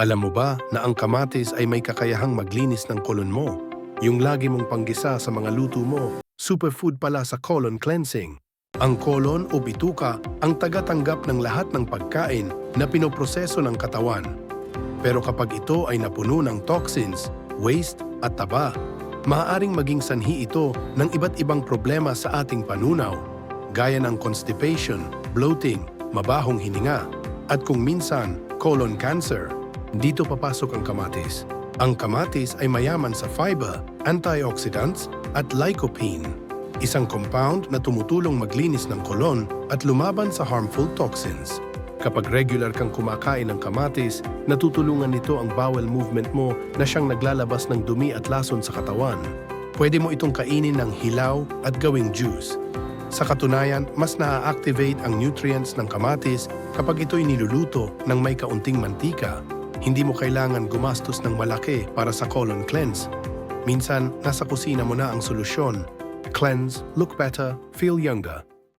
Alam mo ba na ang kamatis ay may kakayahang maglinis ng kolon mo? Yung lagi mong panggisa sa mga luto mo, superfood pala sa colon cleansing. Ang kolon o bituka ang tagatanggap ng lahat ng pagkain na pinoproseso ng katawan. Pero kapag ito ay napuno ng toxins, waste at taba, maaaring maging sanhi ito ng iba't ibang problema sa ating panunaw, gaya ng constipation, bloating, mabahong hininga, at kung minsan, colon cancer. Dito papasok ang kamatis. Ang kamatis ay mayaman sa fiber, antioxidants, at lycopene, isang compound na tumutulong maglinis ng kolon at lumaban sa harmful toxins. Kapag regular kang kumakain ng kamatis, natutulungan nito ang bowel movement mo na siyang naglalabas ng dumi at lason sa katawan. Pwede mo itong kainin ng hilaw at gawing juice. Sa katunayan, mas naa-activate ang nutrients ng kamatis kapag ito'y niluluto ng may kaunting mantika. Hindi mo kailangan gumastos ng malaki para sa colon cleanse. Minsan, nasa kusina mo na ang solusyon. Cleanse, look better, feel younger.